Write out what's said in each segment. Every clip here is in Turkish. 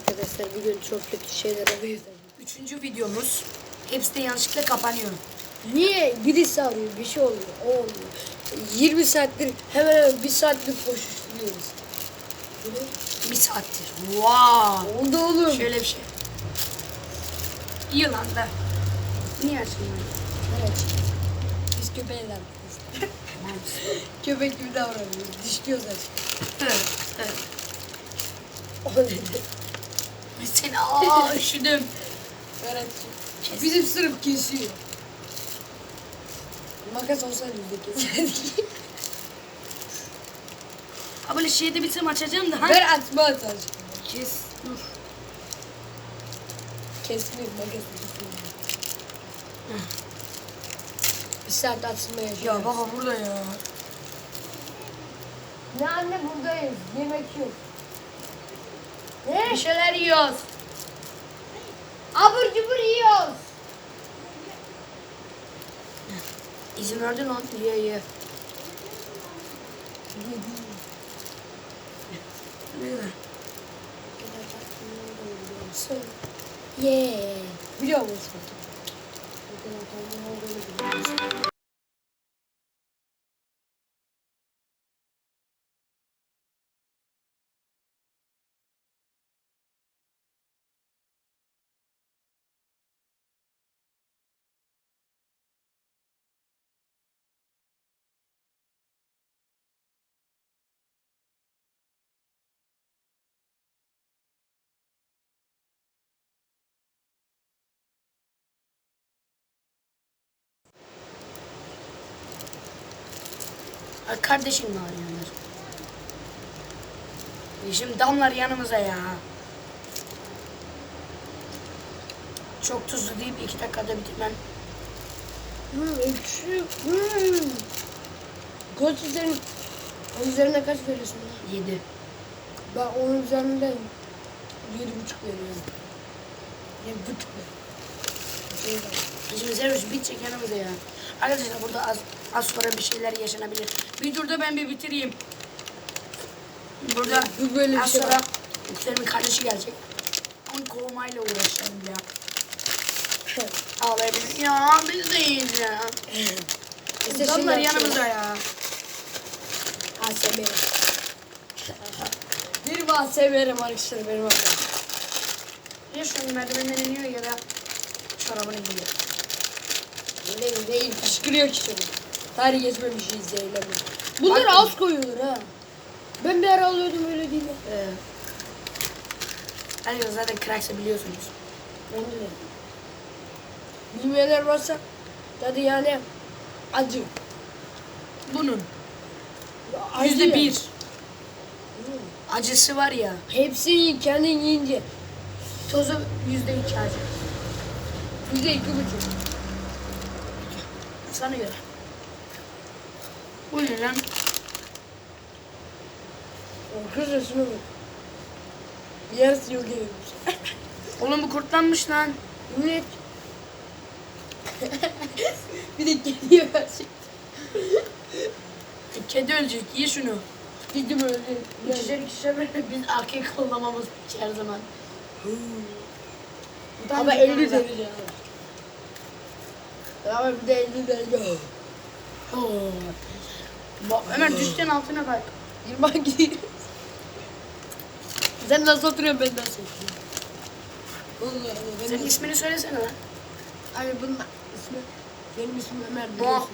Arkadaşlar bugün çok kötü şeyler oluyor. Üçüncü videomuz. Hepsi de yanlışlıkla kapanıyor. Niye birisi arıyor bir şey oluyor o oluyor. 20 saattir hemen hemen bir saattir koşuşturuyoruz. Bir saattir. Wow. Oldu oğlum. Şöyle bir şey. İyi lan da. Niye açmıyor? Evet. Biz köpeğiz arkadaşlar. Köpek gibi davranıyoruz. Dişliyoruz açık. Evet. Evet. O ne? Seni aa üşüdüm. Evet. Bizim sırf kesiyor. Makas olsaydı biz de keserdik. Ha böyle şeyde bitsem açacağım da. Ha? Ver atma at açık. Kes. Dur. Kesmiyor makas kesmiyor. Bir saat atma yaşıyor. Ya baba burada ya. Ne anne buradayız. Yemek yok. Ne? Bir şeyler yiyoruz. Abur cubur yiyoruz. İzin verdin lan. Ye ye. Yeah. Biliyor musun? Ay kardeşim var yanlar. E Şimdi damlar yanımıza ya. Çok tuzlu deyip iki dakikada bitirmem. Hmm, ekşi. Hmm. Kaç üzerine, onun üzerine kaç veriyorsun? Yedi. Ben onun üzerinden yedi buçuk veriyorum. Yedi buçuk ver. Şey var. Şimdi servis bitecek yanımıza ya. Arkadaşlar burada az, az sonra bir şeyler yaşanabilir. Bir dur da ben bir bitireyim. Burada Bu böyle bir az şey sonra var. Kardeşi gelecek. Onu kovmayla uğraşacağım ya. Ağlayabilir. Ya biz de iyiyiz ya. İşte Damlar şimdi yanımıza ya. ASMR. Bir ASMR'im arkadaşlar benim adım. Ya şu an merdivenden iniyor ya da çorabını giyiyor. Değil değil fışkırıyor ki şöyle. Tarih geçmemişiz zehirlemiyor. Bunları Bak- az koyuyorlar ha. Ben bir ara alıyordum öyle değil mi? Ee, hani zaten cracks'ı biliyorsunuz. Onu da. Bilmeyenler varsa tadı yani acı. Bunun yüzde yani. bir acısı var ya. Hepsini kendin yiyince Tozu yüzde iki acı. Yüzde iki buçuk. Sana göre. Bu ne lan? Arkadaşlar şuna bak. Yarısı yok edilmiş. Oğlum bu kurtlanmış lan. Millet. bir de her şey. E, Kedi ölecek. Ye şunu. Dedim öyle. Yani. İkişer ikişer böyle biz erkek kollamamız her zaman. Da Ama hangi 50 kanalda? derece. Ama bir de 50 derece. Bak Ömer düşten altına bak. Yirmi gidiyor. Sen nasıl oturuyorsun ben nasıl oturuyorum? Ben nasıl- ismini söylesene lan. Abi bunun ismi, benim ismim Ömer biliyorsun.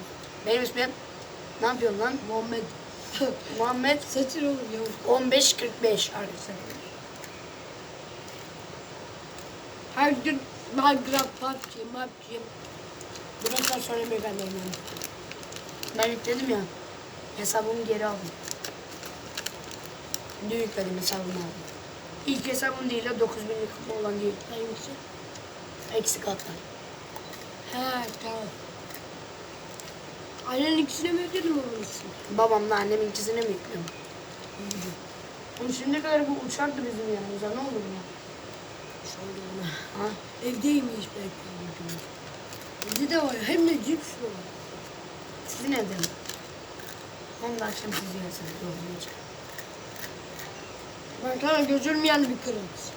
Benim ismim. Ne yapıyorsun lan? Muhammed. Muhammed Seçil oğlum yavrum. 1545 arkadaşlar. Her gün Minecraft PUBG, PUBG. Bundan sonra söylemeyi ben de. Ben yükledim ya. Hesabımı geri aldım. Ne yükledim hesabımı aldım. İlk hesabım değil ya 9000 kupa olan değil. Hangisi? Eksik atlar. He tamam. Annenin ikisine mi onun için? Babamla annemin ikisini mi yüklüyorum? Oğlum şimdiye kadar bu uçardı bizim yanımıza ne olur ya? Şöyle Ha? Evdeymiş belki. Evde de var hem de cips var. Sizin evde mi? Onu da akşam siz yersiniz. Olmayacak. Ben sana gözülmeyen bir kırmızı.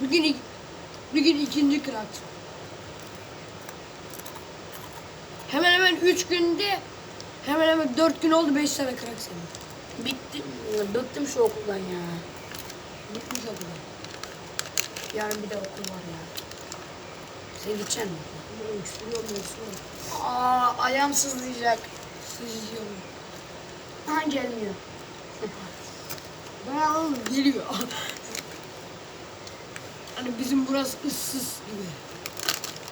Bugün, bugün ikinci kırat. Hemen hemen üç günde hemen hemen dört gün oldu beş tane kırak senin. Bitti. Bıktım şu okuldan ya. Bitmiş o kadar. Yarın bir de okul var ya. Sen gideceksin mi? Bunu öksürüyorum öksürüyorum. Aa ayağım sızlayacak. Sızlıyorum. Ha gelmiyor. Bana oğlum geliyor. hani bizim burası ıssız gibi.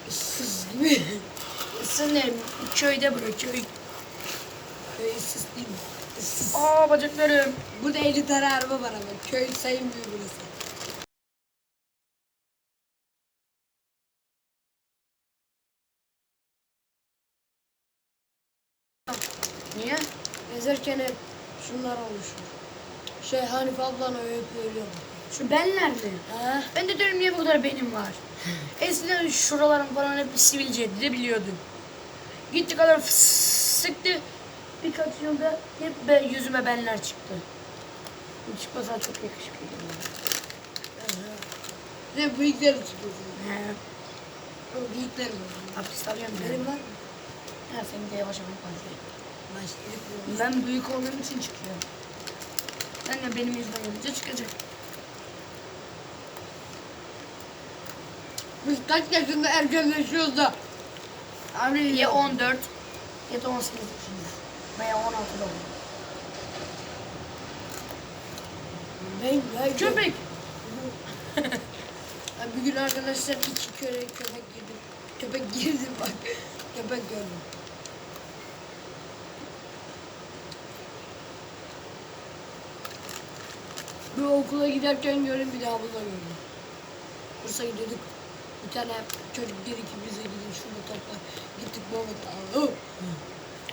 Issız gibi. Sen ne? Köyde bırak köy. Köy ıssız değil mi? Aa bacaklarım. Burada 50 tane araba var ama köy sayılmıyor burası. Niye? Gezerken hep şunlar oluşur. Şey Hanife ablanı öpüp ölüyor. Şu benler mi? Ha? Ben de diyorum niye bu kadar benim var. Eskiden şuralarım falan hep sivilceydi de biliyordum. Gitti kadar fıs- sıktı. Birkaç yılda hep be, yüzüme benler çıktı. Çıkmasa çok yakışıklıydı. Ne bıyıkları çıkıyor. He. O bıyıkları var. Abdest alıyorum ben. Benim var mı? Ha, senin de yavaş yavaş başlıyor. Ben büyük olduğum için çıkıyor. Sen de benim yüzümden gelince çıkacak. Biz kaç yaşında ergenleşiyoruz da. Abi Ya 14 ya da 18 yaşında. Veya 16'da olur. Ben ya Köpek! Bir gün arkadaşlar iki köre köpek girdi. Köpek girdi bak. Köpek gördüm. Bir okula giderken gördüm bir daha burada gördüm. Kursa gidiyorduk. Bir tane çocuk dedi ki bize gidin şurada topla. Gittik Mahmut'la. Oh!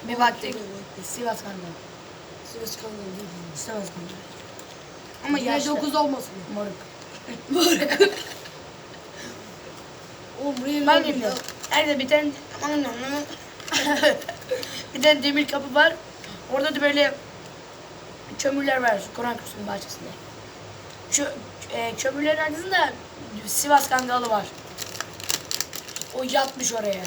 Bir baktık. Sivas Kangal. Sivas kangal değil. Sivas Kangal. Ama yine yaşlı. 9 olmasın. Moruk. Oğlum buraya Ben bilmiyorum. Nerede bir tane aman aman. bir tane demir kapı var. Orada da böyle kömürler var Kur'an kursunun bahçesinde. Çö, e, kömürlerin arkasında Sivas Kangalı var. O yatmış oraya.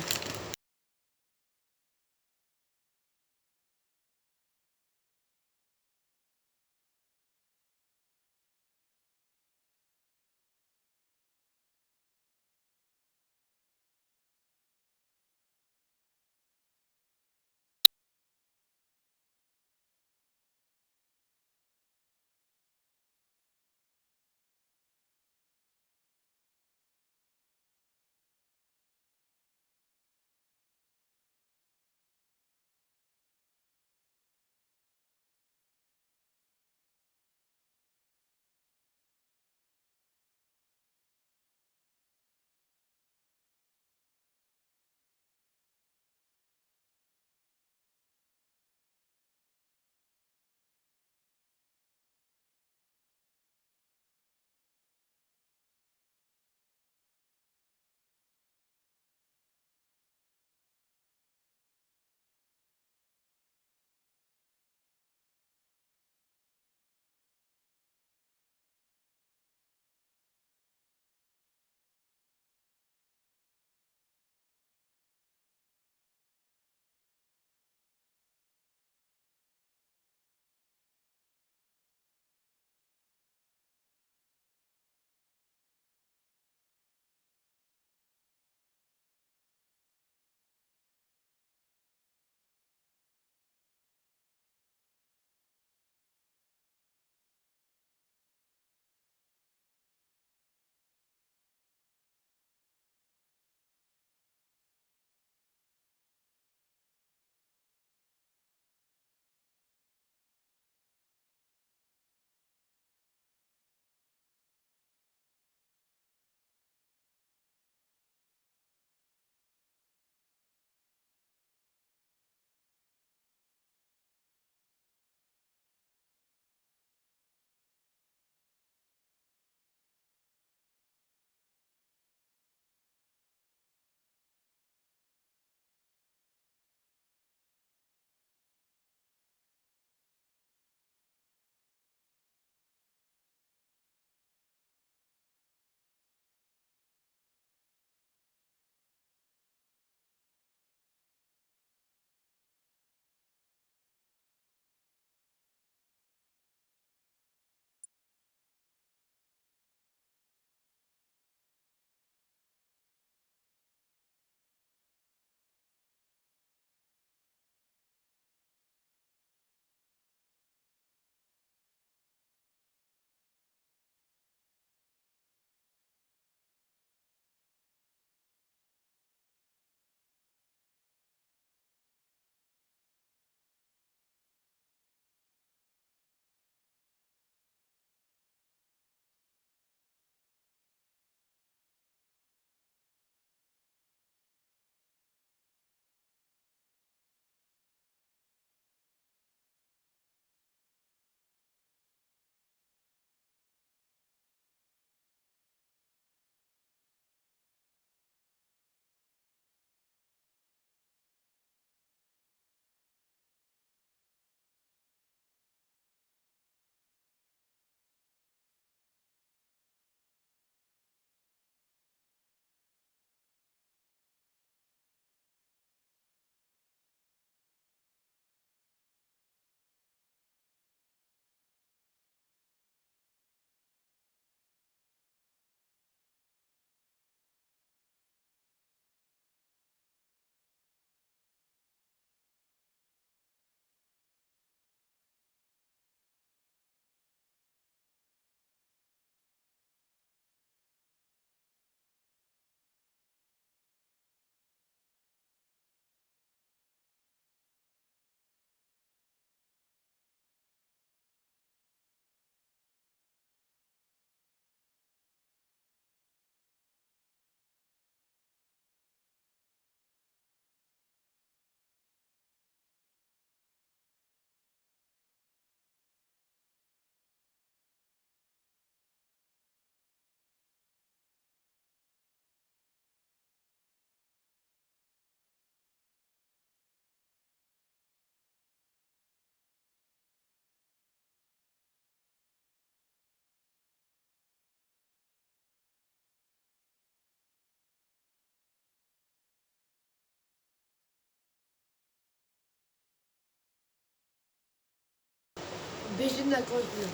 Peşinden koşmuyor.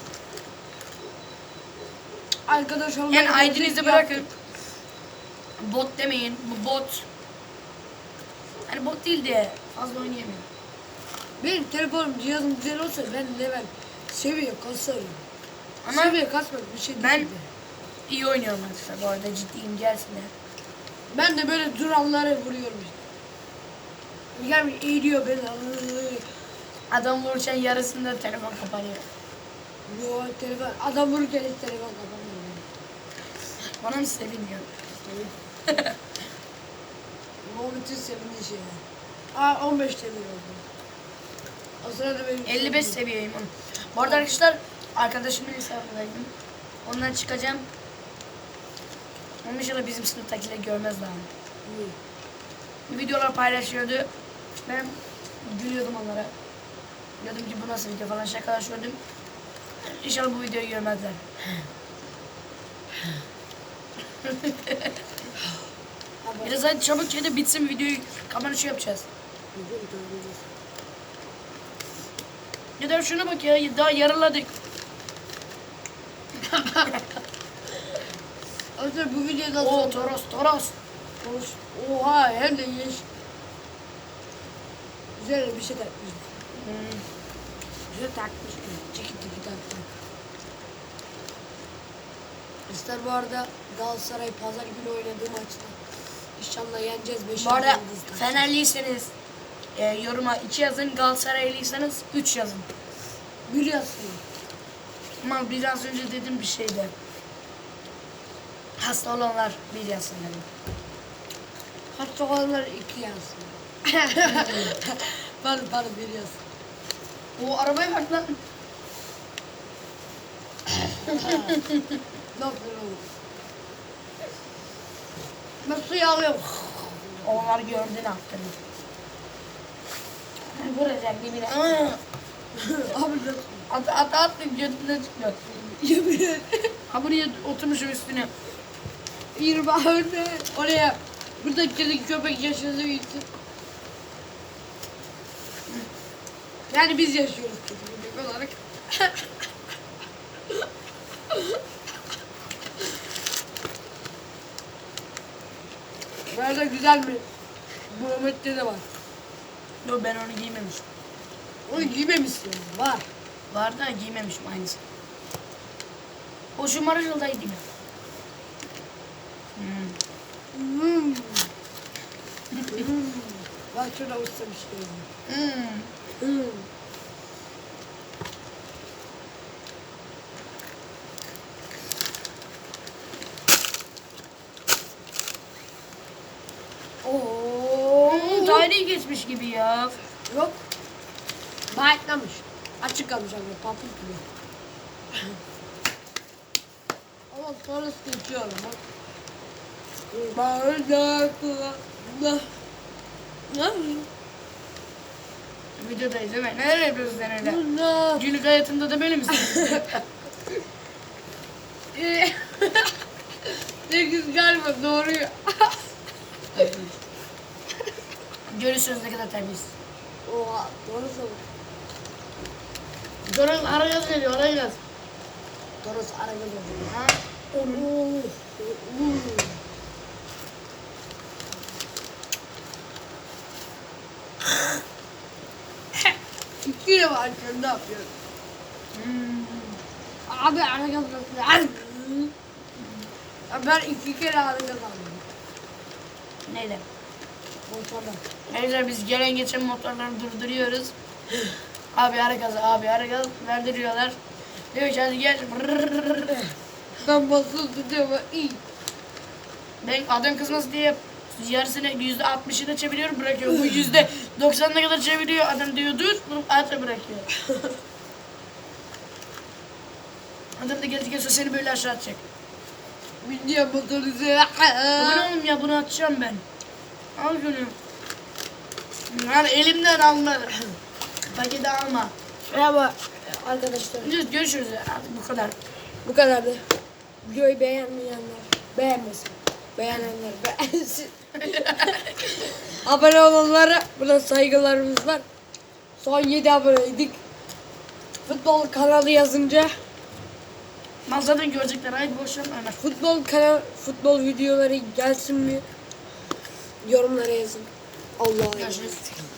Arkadaş olmayı Yani ID'nizi bırakın. Bot demeyin. Bu bot. Hani bot değil de fazla oynayamıyor. Benim telefonum cihazım güzel olsa ben level seviye kasarım. Ama seviye kasmak bir şey değil. ben- de. iyi oynuyorum arkadaşlar bu arada ciddiyim gelsinler. Ben de böyle duranlara vuruyorum işte. Yani eğiliyor beni. Adam vururken yarısında telefon kapanıyor. Yo telefon. Adam vururken hiç telefon kapanmıyor. Bana mı seviniyor? Muhammed'in sevindiği şey. Aa 15 seviye oldu. O sırada benim 55 seviyeyim onu. Bu arada arkadaşlar arkadaşımın hesabındaydım. Ondan çıkacağım. Onun inşallah bizim sınıftakiler görmez daha. İyi. Videolar paylaşıyordu. Ben gülüyordum onlara. Diyordum ki bu nasıl video falan şakalaşıyordum. İnşallah bu videoyu görmezler. Biraz hadi çabuk çabuk bitsin videoyu kamera şey yapacağız. Ya da şuna bak ya daha. O yüzden bu videoda Oo sonra- Toros Toros. Konuş. Oha hem de yeş. Güzel bir şey takmış. Hmm. Güzel takmış. Çeki çeki takmış. İster bu arada Galatasaray pazar günü oynadığı maçta. İnşallah yeneceğiz. Beşinci Bu arada. Fenerliyseniz e, yoruma 2 yazın, Galatasaraylıysanız 3 yazın. Bir yazsın. Ama biraz önce dedim bir şeydi. Hasta olanlar bir yazsın dedim. Hasta olanlar iki yazsın. pardon pardon bir yazsın. O arabaya bak lan. Ne? Ben suyu alıyorum. Onlar gördü ne yaptığını. Vuracak dibine. Aa! Abi? At at at götüne çıkıyor. Yemin. Ha buraya oturmuşum üstüne. Yirmi önüne oraya burada kedi köpek yaşadığı için. Yani biz yaşıyoruz köpek olarak. Arada güzel mi? Bu Mehmet'te de var. Yok ben onu giymemişim. Onu giymemişsin. Var. Var da giymemişim aynısı. O şu Maraşıldaydı ya. Hmm. Hmm. Bak şurada usta bir şey. Hmm. Hmm. Oo. Tarihi geçmiş gibi ya. Yok. Bayatlamış. Açık kalmış abi papuk gibi. Ama sonra sıkıyor ama. Bardakla. Ne? Videodayız değil mi? Neler yapıyorsun sen öyle? Günlük hayatında da böyle misin? Sekiz galiba doğruyu. Görüyorsunuz ne kadar terbiyesiz. Oha doğru söylüyor. Görün ara yaz geliyor ara yaz. Toros ara gözü. Ha? Oo. Oo. De var sen ne yapıyorsun? Hmm. Abi ara gözü. Ben iki kere ara gözü aldım. Neyle? Motorla. Arkadaşlar biz gelen geçen motorları durduruyoruz. abi ara gaz, abi ara gaz verdiriyorlar. Diyor ki hadi gel. Ben basılı tutuyorum. İyi. Ben adam kızması diye yarısını yüzde altmışını çeviriyorum bırakıyor. Bu yüzde doksanına kadar çeviriyor. Adam diyor dur, bu ata bırakıyor. Adam da geldikten sonra seni böyle aşağı atacak. Video motorize. Bu ne oğlum ya bunu atacağım ben. Al şunu. Yani elimden alma. Paketi alma. Merhaba arkadaşlar. Görüşürüz. Artık bu kadar. Bu kadardı. Videoyu beğenmeyenler beğenmesin. Beğenenler beğensin. abone olanlara burada saygılarımız var. Son 7 aboneydik. Futbol kanalı yazınca Ben zaten görecekler. Haydi boş Ömer. futbol kanal futbol videoları gelsin mi? Yorumlara yazın. Allah'a emanet.